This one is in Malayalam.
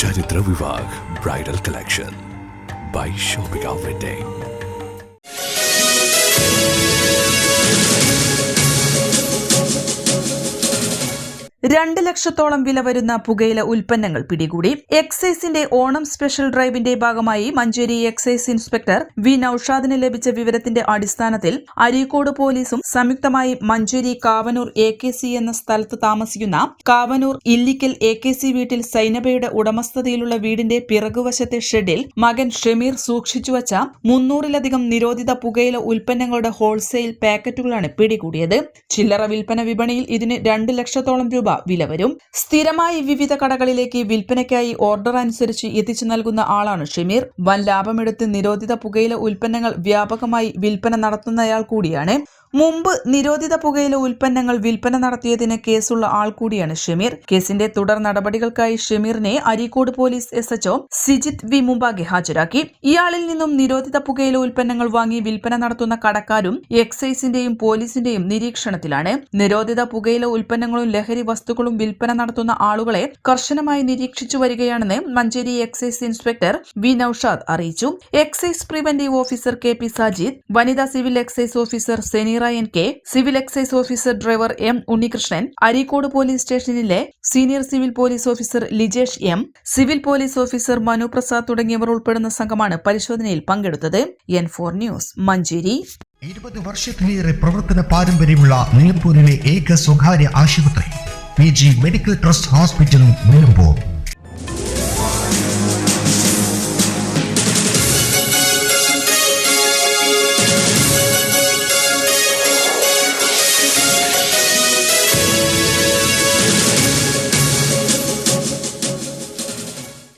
चरित्र विभाग bridal collection by Shopika wedding രണ്ട് ലക്ഷത്തോളം വില വരുന്ന പുകയില ഉൽപ്പന്നങ്ങൾ പിടികൂടി. എക്സൈസിന്റെ ഓണം സ്പെഷ്യൽ ഡ്രൈവിന്റെ ഭാഗമായി മഞ്ചേരി എക്സൈസ് ഇൻസ്പെക്ടർ വി നൌഷാദിന് ലഭിച്ച വിവരത്തിന്റെ അടിസ്ഥാനത്തിൽ അരീക്കോട് പോലീസും സംയുക്തമായി Manjeri Kavanoor A K C എന്ന സ്ഥലത്ത് താമസിക്കുന്ന Kavanoor Illikkal A K C വീട്ടിൽ സൈനബയുടെ ഉടമസ്ഥതയിലുള്ള വീടിന്റെ പിറകുവശത്തെ ഷെഡിൽ മകൻ ഷമീർ സൂക്ഷിച്ചുവച്ച മുന്നൂറിലധികം നിരോധിത പുകയില ഉൽപ്പന്നങ്ങളുടെ ഹോൾസെയിൽ പാക്കറ്റുകളാണ് പിടികൂടിയത്. ചില്ലറ വിൽപ്പന വിപണിയിൽ ഇതിന് രണ്ട് ലക്ഷത്തോളം രൂപ വില വരും. സ്ഥിരമായി വിവിധ കടകളിലേക്ക് വിൽപ്പനയ്ക്കായി ഓർഡർ അനുസരിച്ച് എത്തിച്ചു നൽകുന്ന ആളാണ് ഷമീർ. വൻ ലാഭമെടുത്ത് നിരോധിത പുകയില ഉൽപ്പന്നങ്ങൾ വ്യാപകമായി വിൽപ്പന നടത്തുന്നയാൾ കൂടിയാണ്. മുമ്പ് നിരോധിത പുകയില ഉൽപ്പന്നങ്ങൾ വിൽപ്പന നടത്തിയതിന് കേസുള്ള ആൾ കൂടിയാണ് ഷമീർ. കേസിന്റെ തുടർ നടപടികൾക്കായി ഷമീറിനെ Areekode police S H O Sijith V മുമ്പാകെ ഹാജരാക്കി. ഇയാളിൽ നിന്നും നിരോധിത പുകയില ഉൽപ്പന്നങ്ങൾ വാങ്ങി വിൽപ്പന നടത്തുന്ന കടക്കാരും എക്സൈസിന്റെയും പോലീസിന്റെയും നിരീക്ഷണത്തിലാണ്. നിരോധിത പുകയില ഉൽപ്പന്നങ്ങളും ലഹരി വസ്തുക്കളും വിൽപ്പന നടത്തുന്ന ആളുകളെ കർശനമായി നിരീക്ഷിച്ചു വരികയാണെന്ന് Manjeri excise inspector V Naushad അറിയിച്ചു. Excise preventive officer K P Sajid വനിതാ civil excise officer Seneera N K civil excise officer driver M Unnikrishnan Areekode police സ്റ്റേഷനിലെ senior civil police officer Lijesh M civil police officer Manu Prasad തുടങ്ങിയവർ ഉൾപ്പെടുന്ന സംഘമാണ് പരിശോധനയിൽ പങ്കെടുത്തത്. N four news Manjeri. ഇരുപത് വർഷത്തിലേറെ പ്രവർത്തന പാരമ്പര്യമുള്ള നിലമ്പൂരിലെ ഏക സ്വകാര്യ ആശുപത്രി P G medical trust hospital Nilambur.